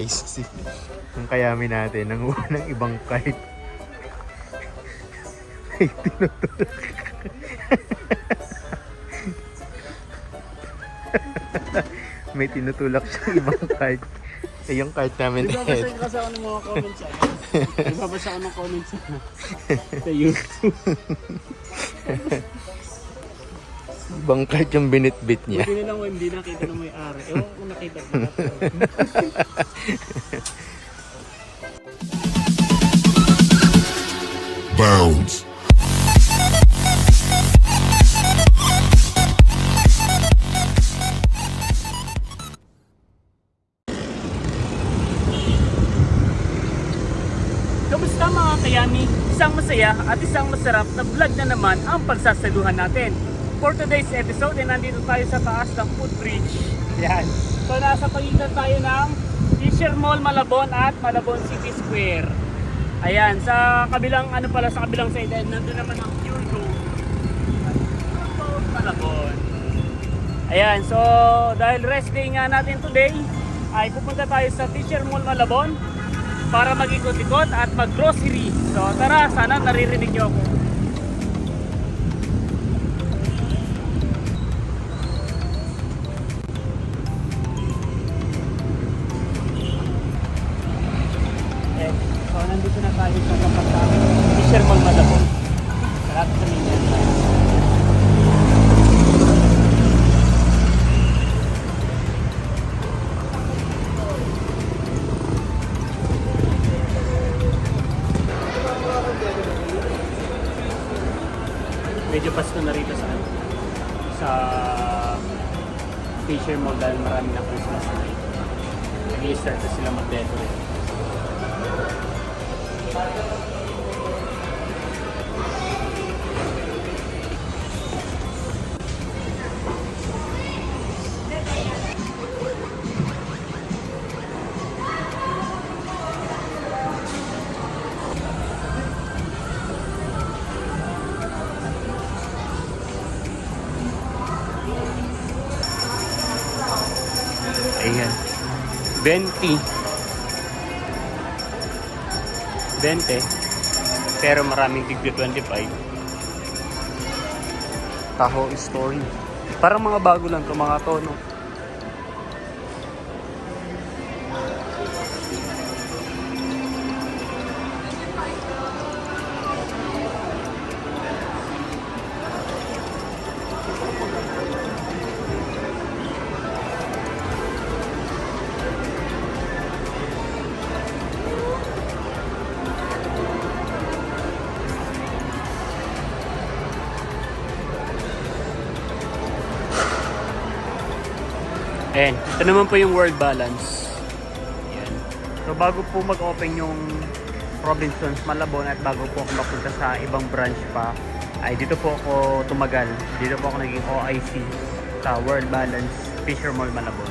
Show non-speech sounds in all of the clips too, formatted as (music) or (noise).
Guys, ang kayami natin, nanguha (laughs) ng ibang card. Ay, tinutulak. (laughs) May tinutulak siyang ibang card. Eh, yung card namin Nagbabasa eh. kasi ako ng mga comments ano. Nagbabasa ako ng comments ano. (laughs) Sa YouTube. Ibang card yung binitbit niya. Buti nilang hindi nakita ng may-ari. Ewan ko kung nakita ko na. (laughs) Bounds. Kamusta mga kayami? Isang masaya at isang masarap na vlog na naman ang pagsasaluhan natin. For today's episode, ay nandito tayo sa taas ng footbridge. Yan. So nasa pagitan tayo ng Fisher Mall Malabon at Malabon City Square. Ayan, sa kabilang ano pala sa kabilang side, and nandun naman ang Pure Gold. Pure Gold Malabon. Ayan, so dahil rest day nga natin today, ay pupunta tayo sa Fisher Mall Malabon para mag-ikot-ikot at mag-grocery. So tara, sana naririnig niyo ako. Sa Fisher Mall dahil marami na Christmas ito. Nag-i-start na sila mag-decorate. 20. 20. Pero maraming tigbi 25. Taho story. Parang mga bago lang to mga tono. Ayan, ito naman po yung world balance. Ayan. So bago po mag-open yung Robinsons Malabon at bago po ako mapunta sa ibang branch pa, ay dito po ako tumagal. Dito po ako naging OIC sa World Balance Fisher Mall Malabon.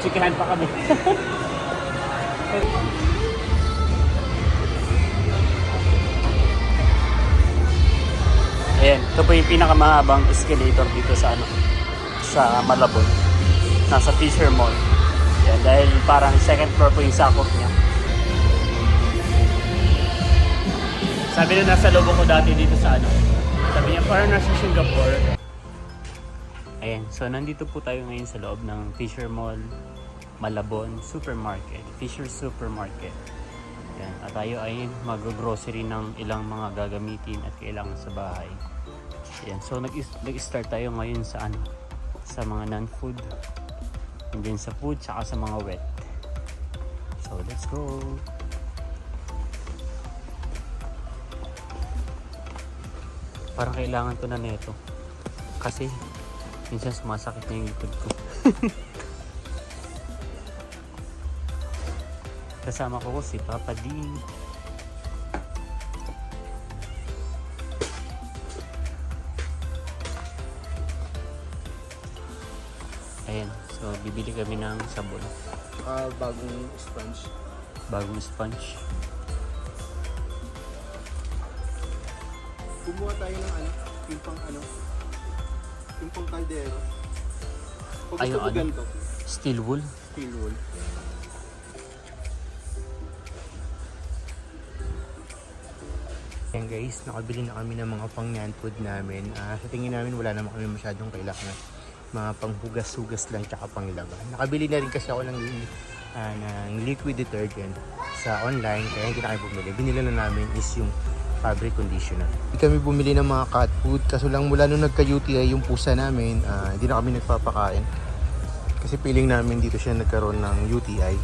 Yeah, nagchikihan pa kami. (laughs) Ayan, ito po yung pinakamahabang escalator dito sa ano sa Malabon. Nasa Fisher Mall. Ayan, dahil parang second floor po yung sakop niya. Sabi na nasa lubong ko dati dito sa ano. Sabi niya parang nasa Singapore. Ayan, so nandito po tayo ngayon sa loob ng Fisher Mall, Malabon Supermarket, Fisher Supermarket. Ayan, at tayo ay mag-grocery ng ilang mga gagamitin at kailangan sa bahay. Ayan, so nag- nag-start tayo ngayon sa ano, sa mga non-food, and then sa food, saka sa mga wet. So let's go! Parang kailangan ko na neto. Kasi, minsan sumasakit na yung likod ko. (laughs) Kasama ko ko si Papa D. Ayan, so bibili kami ng sabon. Ah, bagong sponge. Bagong sponge. Kumuha tayo ng ano, yung pang ano, yung pang kaldero. Pag Ay, yung ano? ganito, Steel wool. steel wool. Yan guys, nakabili na kami ng mga pang nyan food namin. Ah, sa tingin namin wala naman kami masyadong kailangan. Mga panghugas-hugas lang tsaka pangilaban. Nakabili na rin kasi ako ng, ah, ng liquid detergent sa online kaya hindi na kami bumili. Binili na namin is yung fabric conditioner. Hindi kami bumili ng mga cat food kaso lang mula nung nagka-UTI yung pusa namin, ah, hindi na kami nagpapakain. Kasi feeling namin dito siya nagkaroon ng UTI.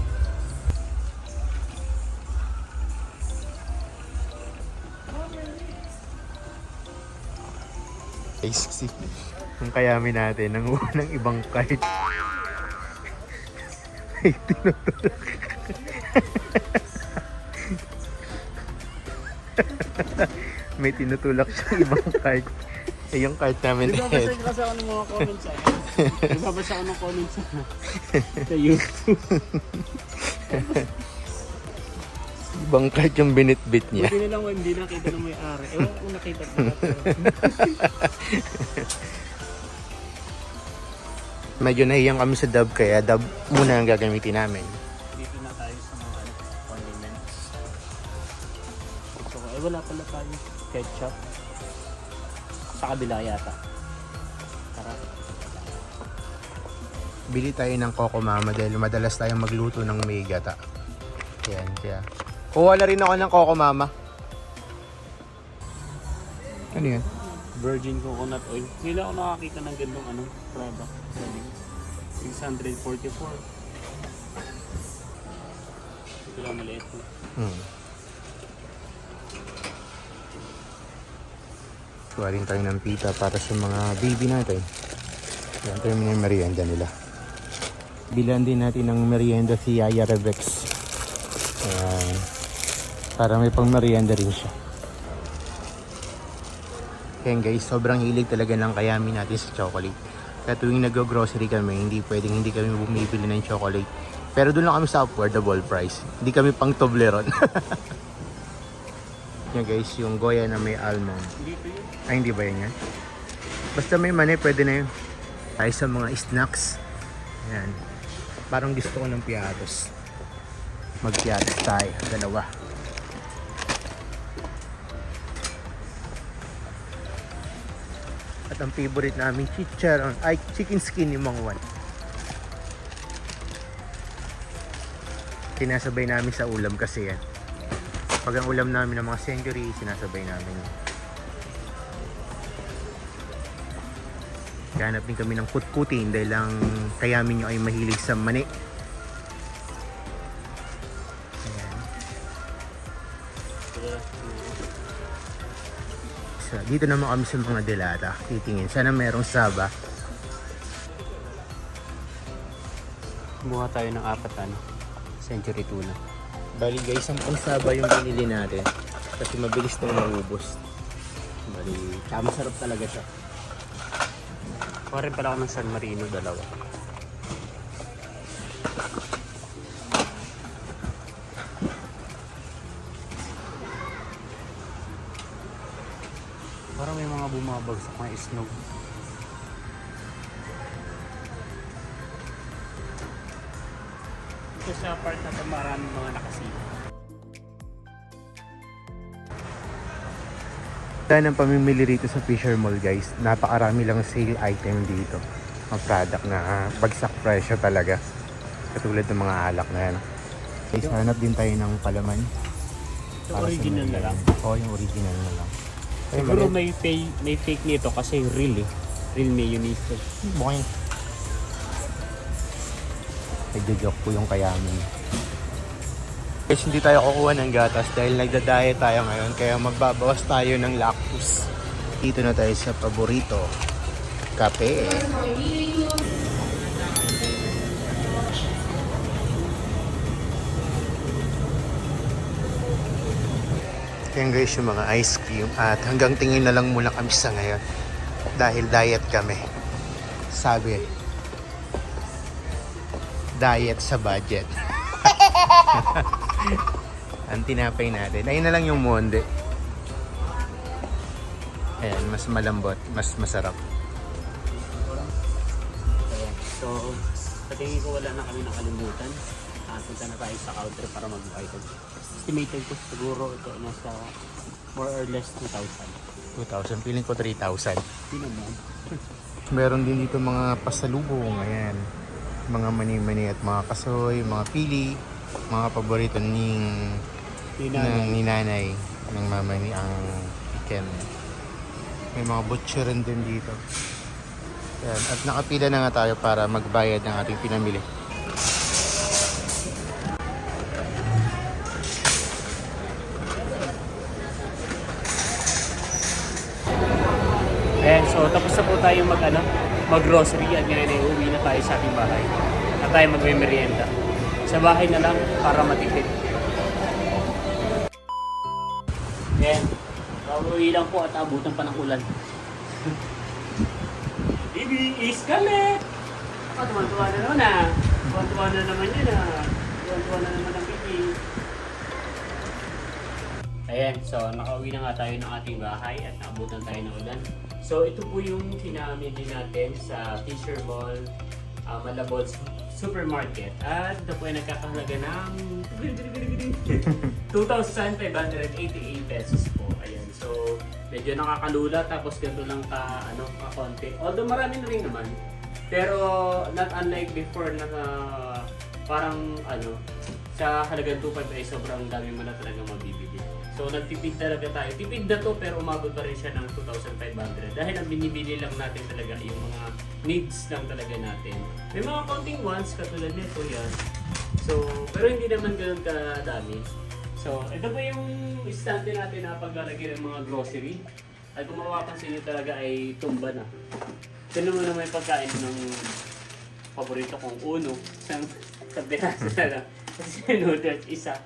Kasi ang kayami natin, ng ibang card. (laughs) Ay, tinutulak. (laughs) May tinutulak siyang ibang card. Eh, yung card namin eh. Nagbabasa kasi ako ng mga comments sa Nagbabasa ako ng comments sa, sa YouTube. Ibang card yung binitbit niya. Buti nilang hindi nakita ng may-ari. Ewan ko kung nakita ko na. (laughs) Medyo nahiyang kami sa dub kaya dub muna ang gagamitin namin. Dito na tayo sa mga ano, condiments. Gusto ko, eh wala pala tayo. Ketchup. Sa kabila yata. Tara. Bili tayo ng Coco Mama dahil madalas tayong magluto ng may gata. Yan, kaya. Kuha na rin ako ng Coco Mama. Ano yan? Virgin coconut oil. Hindi ako nakakita ng gandong ano, product. Sabi ko, 644. Ito lang maliit. Hmm. Kuha rin tayo ng pita para sa mga baby natin. Yan tayo yung merienda nila. Bilan din natin ng merienda si Yaya Rebex. Ayan. Para may pang merienda rin siya. Yan guys, sobrang hilig talaga ng kayami natin sa chocolate. Kaya tuwing nag-grocery kami, hindi pwedeng hindi kami bumibili ng chocolate. Pero doon lang kami sa affordable price. Hindi kami pang Toblerone. (laughs) yan guys, yung goya na may almond. Ay, hindi ba yan yan? Basta may mani, pwede na yun. Tayo sa mga snacks. Yan. Parang gusto ko ng piatos. Magpiatos tayo. Dalawa. At ang favorite namin, chicharon. Ay, chicken skin yung mga one. Sinasabay namin sa ulam kasi yan. Pag ang ulam namin ng mga century, sinasabay namin yan. Hanap din kami ng kutkutin dahil lang kayamin nyo ay mahilig sa mani. Ayan. So, dito naman kami sa mga delata. Titingin. Sana merong saba. Kumuha tayo ng apat ano. Century tuna. Bali guys, ang pansaba yung binili natin. Kasi mabilis nang maubos. Bali, tsaka masarap talaga siya. Kuha pala ako ng San Marino, dalawa. Parang may mga bumabagsak na snow. Sa part na ito maraming mga nakasila. Dahil ng pamimili rito sa Fisher Mall guys, napakarami lang sale item dito. Mga product na ah, bagsak presyo talaga. Katulad ng mga alak na yan. Guys, hanap din tayo ng palaman. Ito para original na lang. Oo, yung original na lang. Siguro may, pay, may fake nito kasi real eh. Real mayonnaise to. Nagjo-joke po yung kayamin. Guys, hindi tayo kukuha ng gatas dahil nagda-diet tayo ngayon kaya magbabawas tayo ng lactose. Dito na tayo sa paborito. Kape. Yan guys yung mga ice cream at hanggang tingin na lang muna kami sa ngayon dahil diet kami. Sabi, diet sa budget. (laughs) Ang tinapay natin. Ayun na lang yung monde. Ayan, mas malambot, mas masarap. So, sa tingin ko wala na kami nakalimutan. Punta na tayo sa counter para mag-item. Estimated ko siguro ito nasa more or less 2,000. 2,000, feeling ko 3,000. Hindi naman. (laughs) Meron din dito mga pasalubong, ayan. Mga mani-mani at mga kasoy, mga pili, mga paborito ning ng ni nanay, ng mama ni ang chicken. May mga butcherin din dito. Ayan. At nakapila na nga tayo para magbayad ng ating pinamili. Ayan, so tapos na po tayo mag, ano, mag-grocery at ngayon ay uwi na tayo sa ating bahay. At tayo magme-merienda. Sa bahay na lang para matipid. Ayan, pauwi lang po at abutan pa ng ulan. (laughs) Bibi, iskalit! Ah, tuwan-tuwa na naman ah. Tuwan-tuwa na naman yun ah. Tuwan-tuwa na naman ang bibi. Ayan, so nakauwi na nga tayo ng ating bahay at naabutan tayo ng ulan. So ito po yung pinamili natin sa Fisher Mall, uh, Malabon Supermarket. At ito po ay nagkakahalaga ng (laughs) 2,588 pesos po. Ayan, so medyo nakakalula tapos ganito lang ka, ano, ka konti. Although marami na rin naman. Pero not unlike before na uh, parang ano, sa halagang 2.5 ay sobrang dami mo na talaga mabibili. So nagtipid talaga tayo. Tipid na to pero umabot pa rin siya ng 2,500 dahil ang binibili lang natin talaga yung mga needs lang talaga natin. May mga counting ones katulad nito yan. So, pero hindi naman ganoon kadami. So, ito po yung istante natin na paglalagay ng mga grocery. At kung mapapansin nyo talaga ay tumba na. Tignan mo naman yung pagkain ng paborito kong uno. Isang sabi na lang. (laughs) Kasi noodles, isa.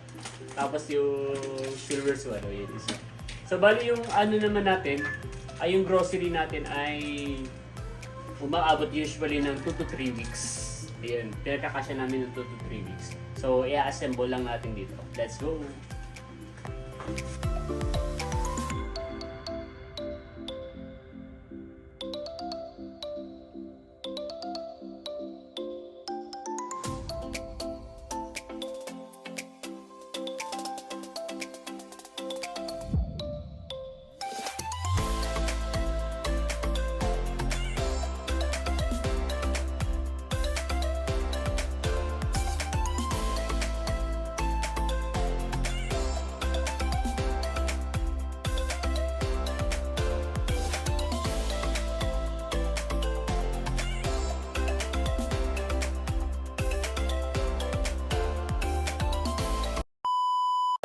Tapos yung silver swallow, yun isa. So bali yung ano naman natin, ay yung grocery natin ay umaabot usually ng 2 to 3 weeks. Ayan, pinagkakasya namin ng 2 to 3 weeks. So, i-assemble lang natin dito. Let's go! So,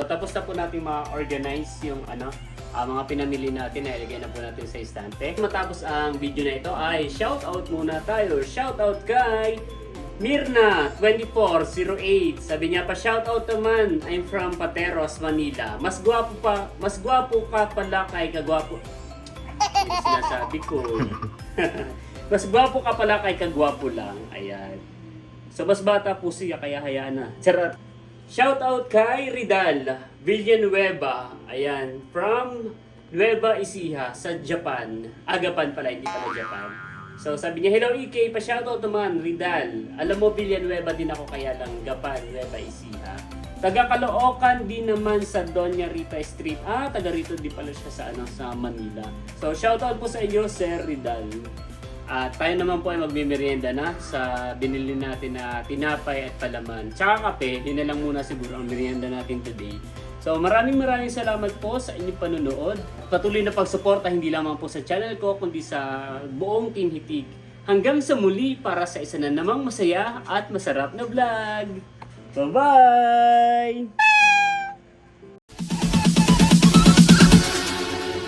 tapos na po natin ma-organize yung ano, ah, mga pinamili natin na ilagay na po natin sa istante. Matapos ang video na ito ay shoutout muna tayo. Shoutout kay Mirna2408. Sabi niya pa shoutout naman. I'm from Pateros, Manila. Mas gwapo pa, mas gwapo ka pala kay kagwapo. Yung sinasabi ko. (laughs) mas gwapo ka pala kay kagwapo lang. Ayan. So mas bata po siya kaya hayaan na. Charot. Shout out kay Ridal Villanueva. Ayan, from Nueva Ecija sa Japan. Agapan pala, hindi pala Japan. So sabi niya, hello EK, pa-shoutout naman, Ridal. Alam mo, Villanueva din ako kaya lang, Gapan, Nueva Ecija. Taga Caloocan din naman sa Doña Rita Street. Ah, taga rito din pala siya sa, ano, sa Manila. So shoutout po sa inyo, Sir Ridal. At tayo naman po ay magmimerienda na sa binili natin na tinapay at palaman. Tsaka kape, yun na lang muna siguro ang merienda natin today. So maraming maraming salamat po sa inyong panunood. Patuloy na pagsuporta hindi lamang po sa channel ko kundi sa buong Team Hitig. Hanggang sa muli para sa isa na namang masaya at masarap na vlog. Bye-bye!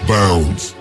Bounds.